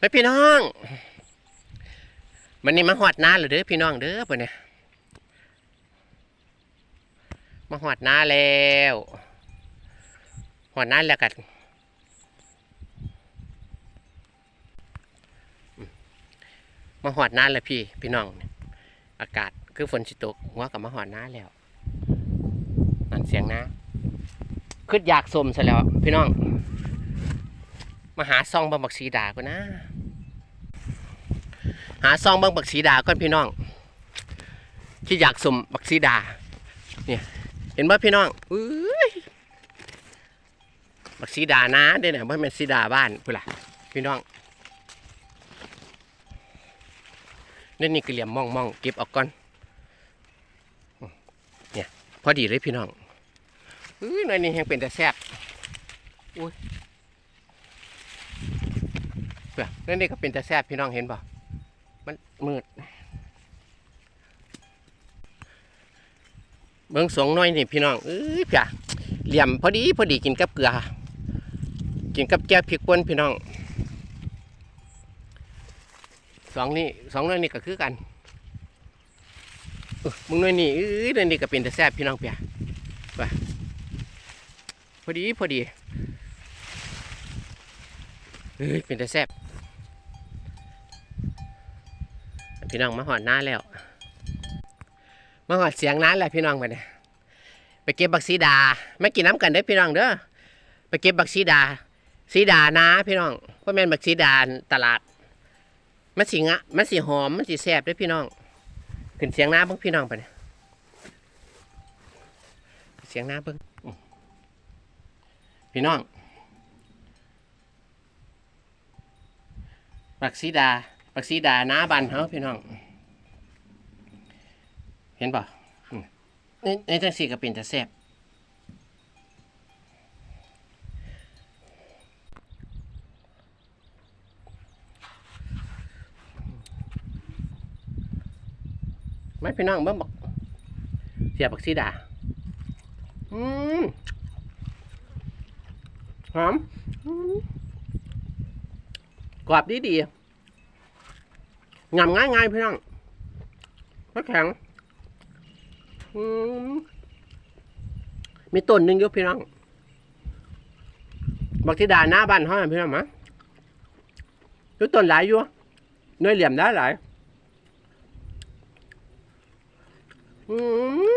ไปพี่น้องมันนี่มาหอดนาหรือเด้อพี่น้องเด้อปะเนี่ยมาหอดนาแล้วหอดนาแล้วกันมาหอดนาแล้วพี่ พี่น้อง อากาศคือฝนสิตกหัวกับมาหอดนาแล้วนั่นเสียงน้าคืดอยากสมซะแล้ว พี่น้อง มาหาซองบังบักสีดาก่อนนะ หาซองเบังบักสีดาก่อนพี่น้อง ที่อยากสมบักสีดา เนี่ยเห็นไหมพี่น้องอุ้ยบักสีดานะเด้เนี่ยว่าเป็นสีดาบ้านเพื่อล่ะพี่น้องนี่นี่คือเหลี่ยมมองมองเก็บออกก่อนเนี่ยพอดีเลยพี่น้องอุ้ยหน่อยนี่ยังเป็นแต่แซ่บเพื่อนั่นนี่ก็เป็นแต่แซ่บพี่น้องเห็นป่ะ มันมืด เบิ้งสงน้อยนี่พี่น้องเอ้ยจ้ะเหลี่ยมพอดีพอดีกินกับเกลือ กินกับแก้วพริกป่นพี่น้องสองนี่สองน้อยนี่ก็คือกันมึงน้อยนี่เอ้ยน้อยนี่ก็เป็นแต่แซ่บพี่น้องเปียไปพอดีพอดีเอ้ยเป็นแต่แซ่บ พี่น้องมาหอดหน้าแล้วมาหอดเสียงนั้นแหละพี่น้องไปเนี่ยไปเก็บบักซีดาไม่กินน้ำกันเด้อพี่น้องเด้อไปเก็บบักซีดาซีดานะพี่น้องเพราะแม่นบักซีดาตลาดมันสีงะมันสีหอมมันสีแซ่บเด้อพี่น้องขึ้นเสียงน้าเบิ่งพี่น้องไปเนี่ยเสียงน้าเบิ่งพี่น้องบักซีดา บักซีดาน้าบันเฮาพี่น้อง เห็นป่ะอืมนี่นี่จังสีก็เป็นแต่แซ่บไม่พี่น้องเบิ่งบอกเสียบักซีดา อืมหอมอืมกรอบดีดี งำง่ายง่ายพี่น้องไม่แข็งมีต้นหนึ่งอยู่พี่น้องบักที่ดาหน้าบ้านเขาน่ะพี่น้องมะอยู่ต้นหลายอยู่เนื้อเหลี่ยมได้หลายอื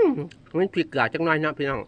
มมันพริกเกลือจังน่อยนะพี่น้อง